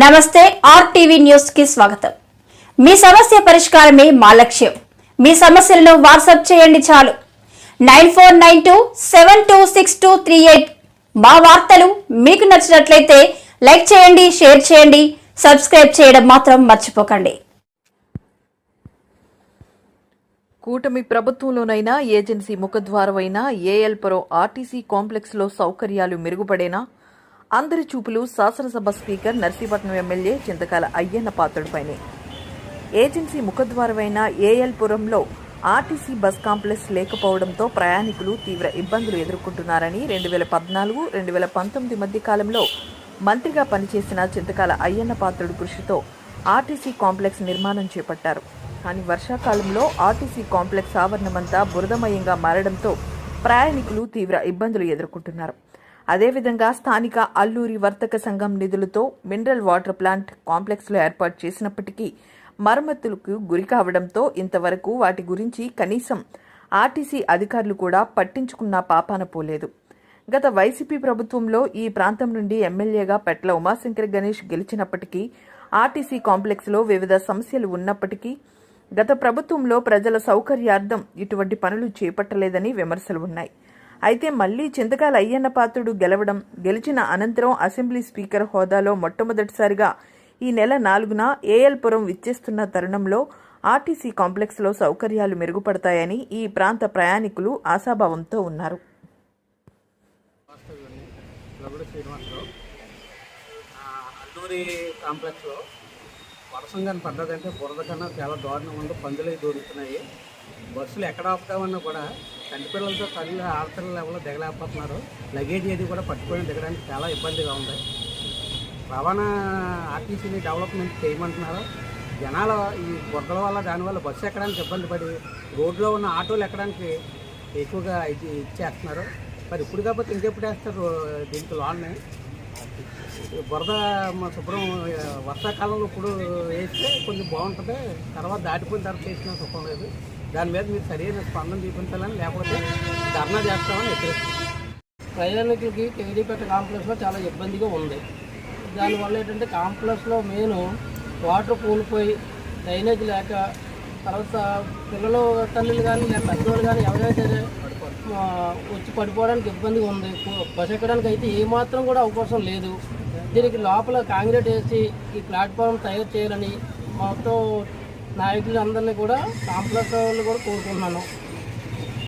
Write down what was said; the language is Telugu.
నమస్తే ఆర్టీవీ న్యూస్కి స్వాగతం. మీ సమస్య పరిష్కారమే మా లక్ష్యం. మీ సమస్యలను వాట్సాప్ చేయండి చాలు. Nine four nine two seven two six two three eight మా వార్తలు మీకు నచ్చినట్లయితే లైక్ చేయండి షేర్ చేయండి సబ్స్క్రైబ్ చేయడం మాత్రం మర్చిపోకండి. కూటమి ప్రభుత్వంలోనైనా ఏజెన్సీ ముఖద్వారమైనా ఏఎల్పురం ఆర్టీసీ కాంప్లెక్స్లో సౌకర్యాలు మెరుగుపడేనా? అందరి చూపులు శాసనసభ స్పీకర్ నర్సీపట్నం ఎమ్మెల్యే చింతకాల అయ్యన్న పాత్రుడిపైనే ఏజెన్సీ ముఖద్వారమైన ఏఎల్పురంలో ఆర్టీసీ బస్ కాంప్లెక్స్ లేకపోవడంతో ప్రయాణికులు తీవ్ర ఇబ్బందులు ఎదుర్కొంటున్నారని రెండు వేల పద్నాలుగు రెండు వేల పంతొమ్మిది మధ్య కాలంలో మంత్రిగా పనిచేసిన చింతకాల అయ్యన్న పాత్రుడు కృషితో ఆర్టీసీ కాంప్లెక్స్ నిర్మాణం చేపట్టారు. కానీ వర్షాకాలంలో ఆర్టీసీ కాంప్లెక్స్ ఆవరణమంతా బురదమయంగా మారడంతో ప్రయాణికులు తీవ్ర ఇబ్బందులు ఎదుర్కొంటున్నారు. అదేవిధంగా స్థానిక అల్లూరి వర్తక సంఘం నిధులతో మినరల్ వాటర్ ప్లాంట్ కాంప్లెక్స్లో ఏర్పాటు చేసినప్పటికీ మరమ్మతులకు గురి కావడంతో ఇంతవరకు వాటి గురించి కనీసం ఆర్టీసీ అధికారులు కూడా పట్టించుకున్న పాపాన పోలేదు. గత వైసీపీ ప్రభుత్వంలో ఈ ప్రాంతం నుండి ఎమ్మెల్యేగా పెట్ల ఉమాశంకర్ గణేష్ గెలిచినప్పటికీ ఆర్టీసీ కాంప్లెక్స్లో వివిధ సమస్యలు ఉన్నప్పటికీ గత ప్రభుత్వంలో ప్రజల సౌకర్యార్థం ఇటువంటి పనులు చేపట్టలేదని విమర్శలు ఉన్నాయి. అయితే మళ్ళీ చింతకాల అయ్యన్న పాత్రుడు గెలవడం గెలిచిన అనంతరం అసెంబ్లీ స్పీకర్ హోదాలో మొట్టమొదటిసారిగా ఈ నెల నాలుగున ఏఎల్పురం విచ్చేస్తున్న తరుణంలో ఆర్టీసీ కాంప్లెక్స్లో సౌకర్యాలు మెరుగుపడతాయని ఈ ప్రాంత ప్రయాణికులు ఆశాభావంతో ఉన్నారు. అల్లూరి కాంప్లెక్స్లో వర్షం కానీ పడ్డదంటే బురద కన్నా చాలా దారుణం ఉంది. దొరుకుతున్నాయి బస్సులు ఎక్కడ ఆపుతామన్నా కూడా కంటి పిల్లలతో తల్లి ఆడతల లెవెల్లో దిగలేకపోతున్నారు. లగేజ్ ఏది కూడా పట్టుకొని దిగడానికి చాలా ఇబ్బందిగా ఉంది. రవాణా ఆర్టీసీని డెవలప్మెంట్ చేయమంటున్నారు. జనాలు ఈ బురదల వల్ల దానివల్ల బస్సు ఎక్కడానికి ఇబ్బంది పడి రోడ్లో ఉన్న ఆటోలు ఎక్కడానికి ఎక్కువగా ఇది ఇచ్చేస్తున్నారు మరి ఇప్పుడు కాకపోతే ఇంకెప్పుడు వేస్తారు దీనికి లోన్ని? బురద శుభ్రం వర్షాకాలంలో ఇప్పుడు వేస్తే కొంచెం బాగుంటుంది తర్వాత దాటిపోయిన తర్వాత వేసినా సుఖం లేదు. దాని మీద మీరు సరైన స్పందన చూపించాలని లేకపోతే ధర్నా చేస్తామని హెచ్చరిస్తున్నాం ప్రయాణికులకి కేడీపేట కాంప్లెక్స్లో చాలా ఇబ్బందిగా ఉంది. దానివల్ల ఏంటంటే కాంప్లెక్స్లో మెయిన్ వాటర్ కూలిపోయి డ్రైనేజ్ లేక తర్వాత పిల్లలు తల్లులు కానీ లేక పెద్దవాళ్ళు కానీ ఎవరైతే వచ్చి పడిపోవడానికి ఇబ్బందిగా ఉంది బస్ ఎక్కడానికి అయితే ఏమాత్రం కూడా అవకాశం లేదు. దీనికి లోపల కాంక్రీట్ వేసి ఈ ప్లాట్ఫామ్ తయారు చేయాలని మొత్తం నాయకులు అందరినీ కూడా కాంప్లెక్స్ వాళ్ళు కూడా కోరుకుంటున్నాను.